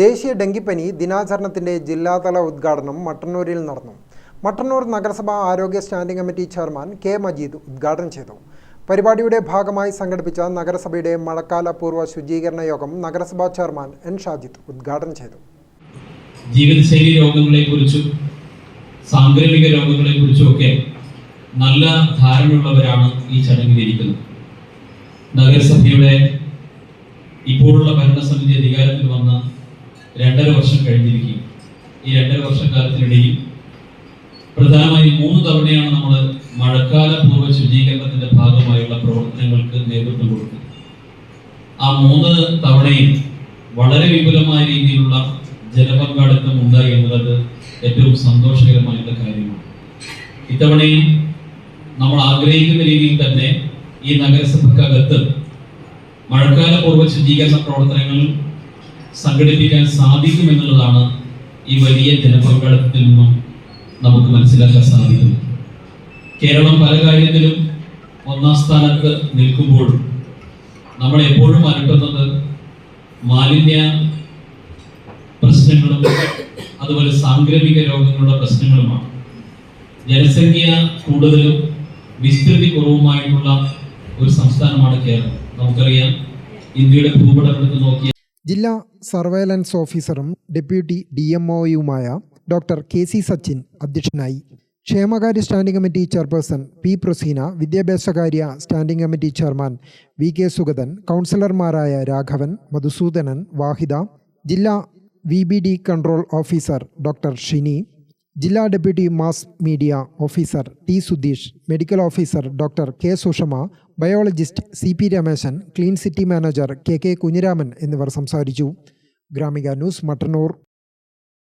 ദേശീയ ഡെങ്കിപ്പനി ദിനാചരണത്തിന്റെ ജില്ലാതല ഉദ്ഘാടനം മട്ടന്നൂരിൽ നടന്നു. മട്ടന്നൂർ നഗരസഭാ ആരോഗ്യ standing committee chairman K Majeed ഉദ്ഘാടനം ചെയ്തു. പരിപാടിയുടെ ഭാഗമായി സംഘടിപ്പിച്ച നഗരസഭയുടെ മഴക്കാല പൂർവ ശുചീകരണ യോഗം നഗരസഭാ ചെയർമാൻ എൻ ഷാജിദ് ഉദ്ഘാടനം ചെയ്തു. ജീവിതശൈലി രോഗങ്ങളെക്കുറിച്ചും സാംക്രമിക രോഗങ്ങളെക്കുറിച്ചും ഒക്കെ നല്ല ധാരണയുള്ളവരാണ് ഈ ചടങ്ങിലിരിക്കുന്നത്. നഗരസഭയുടെ ഇപ്പോഴുള്ള ഭരണസമിതി അധികാരത്തിൽ വന്ന് രണ്ടര വർഷം കഴിഞ്ഞിരിക്കും. ഈ രണ്ടര വർഷക്കാലത്തിനിടയിൽ പ്രധാനമായും മൂന്ന് തവണയാണ് നമ്മൾ മഴക്കാല പൂർവ ശുചീകരണത്തിന്റെ ഭാഗമായുള്ള പ്രവർത്തനങ്ങൾക്ക് നേതൃത്വം കൊടുക്കുന്നത് ആ മൂന്ന് തവണയും വളരെ വിപുലമായ രീതിയിലുള്ള ജനപങ്കാളിത്തം ഉണ്ടായി എന്നുള്ളത് ഏറ്റവും സന്തോഷകരമായിട്ടുള്ള കാര്യമാണ്. ഇത്തവണയും നമ്മൾ ആഗ്രഹിക്കുന്ന രീതിയിൽ തന്നെ ഈ നഗരസഭക്കകത്ത് മഴക്കാല പൂർവ ശുചീകരണ പ്രവർത്തനങ്ങൾ സംഘടിപ്പിക്കാൻ സാധിക്കുമെന്നുള്ളതാണ് ഈ വലിയ ജനപങ്കാളിത്തത്തിൽ നിന്നും നമുക്ക് മനസ്സിലാക്കാൻ സാധിക്കുന്നത് കേരളം പല കാര്യത്തിലും ഒന്നാം സ്ഥാനത്ത് നിൽക്കുമ്പോൾ നമ്മൾ എപ്പോഴും അലട്ടുന്നത് മാലിന്യ പ്രശ്നങ്ങളും അതുപോലെ സാംക്രമിക രോഗങ്ങളുടെ പ്രശ്നങ്ങളുമാണ്. ജനസംഖ്യ കൂടുതലും വിസ്തൃതി കുറവുമായിട്ടുള്ള ഒരു സംസ്ഥാനമാണ് കേരളം. നമുക്കറിയാം ഇന്ത്യയുടെ ഭൂപടം എടുത്ത് നോക്കിയാൽ ജില്ലാ സർവൈലൻസ് ഓഫീസറും ഡെപ്യൂട്ടി ഡി എം ഒയുമായ ഡോക്ടർ കെ സി സച്ചിൻ അധ്യക്ഷനായി. ക്ഷേമകാര്യ standing committee chairperson P Praseena വിദ്യാഭ്യാസകാര്യ standing committee chairman V K Sugathan കൗൺസിലർമാരായ രാഘവൻ മധുസൂദനൻ വാഹിദ ജില്ലാ V B D control officer doctor Shini ജില്ലാ deputy mass media officer T Sudheesh medical officer doctor K Sushama biologist C P Rameshan clean city manager K K Kunhiraman എന്നിവർ സംസാരിച്ചു. Gramika news Mattannur.